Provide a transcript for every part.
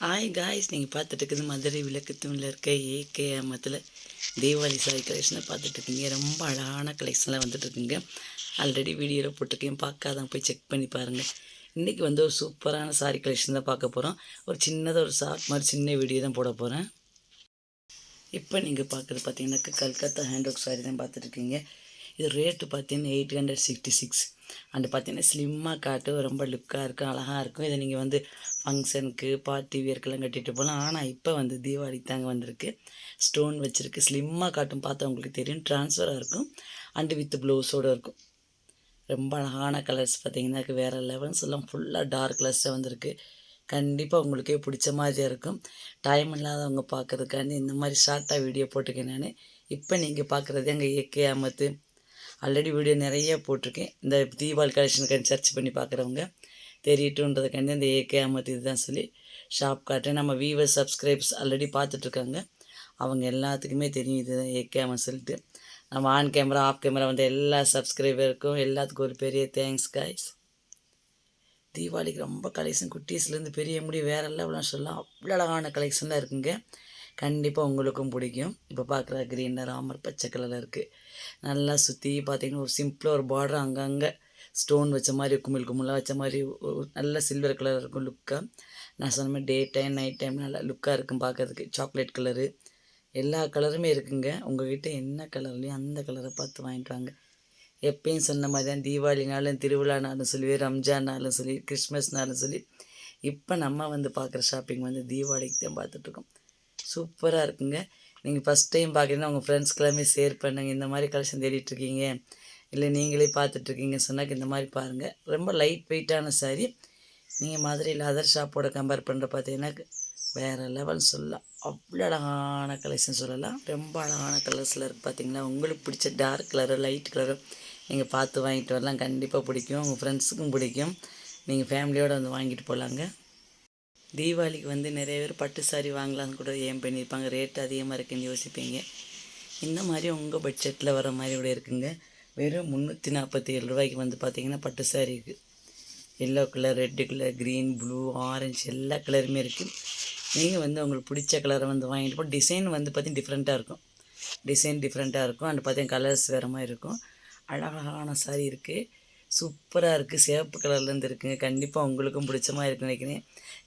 Hi guys நீங்கள் பார்த்துட்டு இருக்குது மதுரை விளக்குத்தூணில் இருக்க ஏகே அம்மத்தில் தீபாவளி சாரி கலெக்ஷனை பார்த்துட்ருக்கீங்க ரொம்ப அழகான கலெக்ஷன்லாம் வந்துட்டுருக்குங்க ஆல்ரெடி வீடியோவில் போட்டிருக்கேன். பார்க்காதான் போய் செக் பண்ணி பாருங்கள் இன்றைக்கி வந்து ஒரு சூப்பரான சாரி கலெக்ஷன் தான் பார்க்க போகிறோம் ஒரு சின்னதாக ஒரு ஷார்ட் மாதிரி சின்ன வீடியோ தான் போட போகிறேன் இப்போ நீங்கள் பார்க்குறது பார்த்தீங்கன்னாக்கா கல்கத்தா ஹேண்ட் ஒர்க் சாரி தான் பார்த்துட்ருக்கீங்க இது ரேட்டு பார்த்தீங்கன்னா eight hundred sixty six and பார்த்தீங்கன்னா ஸ்லிம்மாக காட்டு ரொம்ப லுக்காக இருக்கும் அழகாக இருக்கும். இதை நீங்கள் வந்து ஃபங்க்ஷனுக்கு பார்ட்டி வியர்க்கெல்லாம் கட்டிட்டு போகலாம் ஆனால் இப்போ வந்து தீபாவளிக்கு தாங்க வந்திருக்கு. ஸ்டோன் வச்சுருக்கு. ஸ்லிம்மாக காட்டும் பார்த்தா உங்களுக்கு தெரியும். ட்ரான்ஸ்ஃபராக இருக்கும். அண்டு வித் ப்ளவுஸோடு இருக்கும். ரொம்ப அழகான கலர்ஸ் பார்த்தீங்கன்னா வேறு லெவல்ஸ் எல்லாம் ஃபுல்லாக டார்க் கலர்ஸாக வந்திருக்கு. கண்டிப்பாக உங்களுக்கே பிடிச்ச மாதிரியாக இருக்கும். டைம் இல்லாதவங்க பார்க்குறதுக்காண்டி இந்த மாதிரி ஷார்ட்டாக வீடியோ போட்டிருக்கேன் நான். இப்போ நீங்கள் பார்க்குறது எங்கள் இயற்கை அமத்து ஆல்ரெடி வீடியோ நிறைய போட்டிருக்கேன். இந்த தீபாவளி கலெக்ஷனுக்கு சர்ச் பண்ணி பார்க்குறவங்க தெரியட்டுன்றதுக்காண்டி இந்த ஏகே அமத்து இதுதான் சொல்லி ஷாப் காட்டேன் நம்ம வீவர் சப்ஸ்கிரைப்ஸ் ஆல்ரெடி பார்த்துட்ருக்காங்க. அவங்க எல்லாத்துக்குமே தெரியும் இதுதான் ஏகே அமத் சொல்லிட்டு. நம்ம ஆன் கேமரா ஆஃப் கேமரா வந்து எல்லா சப்ஸ்கிரைபருக்கும் எல்லாத்துக்கும் ஒரு பெரிய தேங்க்ஸ் காய்ஸ் தீபாவளிக்கு ரொம்ப கலெக்ஷன் குட்டீஸ்லேருந்து பெரிய முடி வேறு லெவலாம் சொல்லலாம். அவ்வளோ அழகான கலெக்ஷன்லாம் இருக்குங்க. கண்டிப்பாக உங்களுக்கும் பிடிக்கும். இப்போ பார்க்குற க்ரீன் ராமர் பச்சை கலரில் இருக்குது நல்லா சுற்றி பார்த்தீங்கன்னா ஒரு சிம்பிளாக ஒரு பார்டர் அங்கங்கே ஸ்டோன் வச்ச மாதிரி குமிழ் குமிழாக வச்ச மாதிரி நல்ல சில்வர் கலர் இருக்கும் லுக்காக நான் சொன்ன மாதிரி டே டைம் நைட் டைம் நல்லா லுக்காக இருக்கும் பார்க்கறதுக்கு சாக்லேட் கலரு எல்லா கலருமே இருக்குங்க. உங்கள்கிட்ட என்ன கலர்லையும் அந்த கலரை பார்த்து வாங்கிட்டு வாங்க. எப்பயும் சொன்ன மாதிரி தான் தீபாவளினாலும் திருவிழானாலும் சொல்லி ரம்ஜான்னாலும் சொல்லி கிறிஸ்மஸ்னாலும் சொல்லி இப்போ நம்ம வந்து பார்க்குற ஷாப்பிங் வந்து தீபாவளிக்கு தான் பார்த்துட்ருக்கோம் சூப்பராக இருக்குங்க. நீங்கள் ஃபஸ்ட் டைம் பார்க்குறீங்கன்னா உங்கள் ஃப்ரெண்ட்ஸ்க்கு எல்லாமே ஷேர் பண்ணுங்கள் இந்த மாதிரி கலெக்ஷன் தேடிட்டுருக்கீங்க இல்லை நீங்களே பார்த்துட்ருக்கீங்க சொன்னாக்க இந்த மாதிரி பாருங்கள் ரொம்ப லைட் வெயிட்டான சாரி நீங்கள் மதுரையில் அதர் ஷாப்போட கம்பேர் பண்ணுற பார்த்தீங்கன்னா வேறு லெவல் சொல்லலாம். அவ்வளோ அழகான கலெக்ஷன் சொல்லலாம். ரொம்ப அழகான கலர்ஸில் இருக்குது பார்த்தீங்களா உங்களுக்கு பிடிச்ச டார்க் கலரு லைட் கலரு நீங்கள் பார்த்து வாங்கிட்டு வரலாம். கண்டிப்பாக பிடிக்கும். உங்கள் ஃப்ரெண்ட்ஸுக்கும் பிடிக்கும். நீங்கள் ஃபேமிலியோடு வந்து வாங்கிட்டு போகலாங்க தீபாவளிக்கு வந்து நிறைய பேர் பட்டு சாரி வாங்கலாம்னு கூட ஏன் பண்ணியிருப்பாங்க? ரேட் அதிகமாக இருக்குன்னு யோசிப்பீங்க. இந்த மாதிரி உங்கள் பட்ஜெட்டில் வர மாதிரி கூட இருக்குங்க. வெறும் முந்நூற்றி நாற்பத்தி ஏழு ரூபாய்க்கு வந்து பார்த்திங்கன்னா பட்டு சாரி இருக்குது yellow colour red colour green blue orange எல்லா கலருமே இருக்குது நீங்கள் வந்து உங்களுக்கு பிடிச்ச கலரை வந்து வாங்கிட்டு போ. டிசைன் வந்து பார்த்திங்கன்னா டிஃப்ரெண்ட்டாக இருக்கும். டிசைன் டிஃப்ரெண்ட்டாக இருக்கும். அண்ட் பார்த்தீங்கன்னா கலர்ஸ் வேறு மாதிரி இருக்கும். அழகான சாரி இருக்குது சூப்பராக இருக்குது சிவப்பு கலர்லேருந்து இருக்குங்க கண்டிப்பாக உங்களுக்கும் பிடிச்ச மாதிரி இருக்குன்னு நினைக்கிறேன்.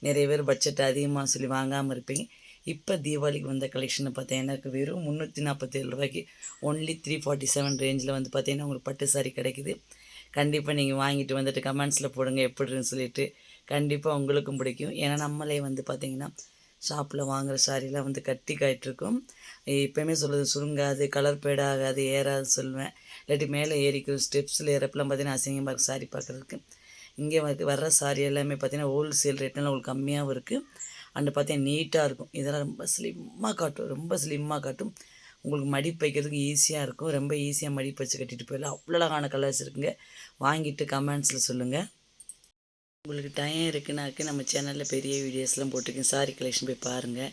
நிறைய பேர் பட்ஜெட் அதிகமாக சொல்லி வாங்காமல் இருப்பீங்க. இப்போ தீபாவளிக்கு வந்த கலெக்ஷனை பார்த்தீங்கன்னா எனக்கு வெறும் முந்நூற்றி நாற்பத்தேழு ரூபாய்க்கு ஒன்லி த்ரீ ஃபார்ட்டி செவன் ரேஞ்சில் வந்து பார்த்தீங்கன்னா உங்களுக்கு பட்டு சாரி கிடைக்குது. கண்டிப்பாக நீங்கள் வாங்கிட்டு வந்துட்டு கமெண்ட்ஸில் போடுங்க எப்படின்னு சொல்லிட்டு கண்டிப்பாக உங்களுக்கும் பிடிக்கும். ஏன்னா நம்மளே வந்து பார்த்திங்கன்னா ஷாப்பில் வாங்குகிற சாரிலாம் வந்து கட்டி காயிட்ருக்கும் எப்போயுமே சொல்லுது சுருங்காது கலர் பேட் ஆகாது ஏறாது சொல்லுவேன். இல்லாட்டி மேலே ஏறிக்கும் ஸ்டெப்ஸில் ஏறப்பெல்லாம் பார்த்தீங்கன்னா அசிங்கமாக இருக்குது சாரி பார்க்குறதுக்கு. இங்கே வந்து வர்ற சாரி எல்லாமே பார்த்தீங்கன்னா ஹோல்சேல் ரேட்னால உங்களுக்கு கம்மியாகவும் இருக்குது அண்டு பார்த்தீங்கன்னா நீட்டாக இருக்கும். இதெல்லாம் ரொம்ப ஸ்லிம்மாக காட்டும். ரொம்ப ஸ்லிம்மாக காட்டும். உங்களுக்கு மடிப்பு வைக்கிறதுக்கு ஈஸியாக இருக்கும். ரொம்ப ஈஸியாக மடிப்பு வச்சு கட்டிட்டு போயிடலாம். அவ்வளோ அழகான கலர்ஸ் இருக்குங்க. வாங்கிட்டு கமெண்ட்ஸில் சொல்லுங்கள் உங்களுக்கு டைம் இருக்குனாக்க நம்ம சேனலில் பெரிய வீடியோஸ்லாம் போட்டிருக்கேன். சாரி கலெக்ஷன் போய் பாருங்கள்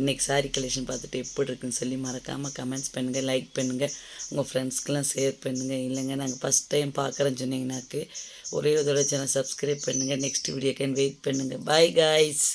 இன்றைக்கி சாரி கலெக்ஷன் பார்த்துட்டு எப்படி இருக்குன்னு சொல்லி மறக்காமல் கமெண்ட்ஸ் பண்ணுங்கள் லைக் பண்ணுங்கள் உங்கள் ஃப்ரெண்ட்ஸ்க்கெலாம் ஷேர் பண்ணுங்கள் இல்லைங்க நாங்கள் ஃபஸ்ட் டைம் பார்க்குறேன்னு சொன்னீங்கன்னாக்கு ஒரே ஒரு தடவை சேனல் சப்ஸ்கிரைப் பண்ணுங்கள் நெக்ஸ்ட் வீடியோக்கு வெயிட் பண்ணுங்கள் பாய் காய்ஸ்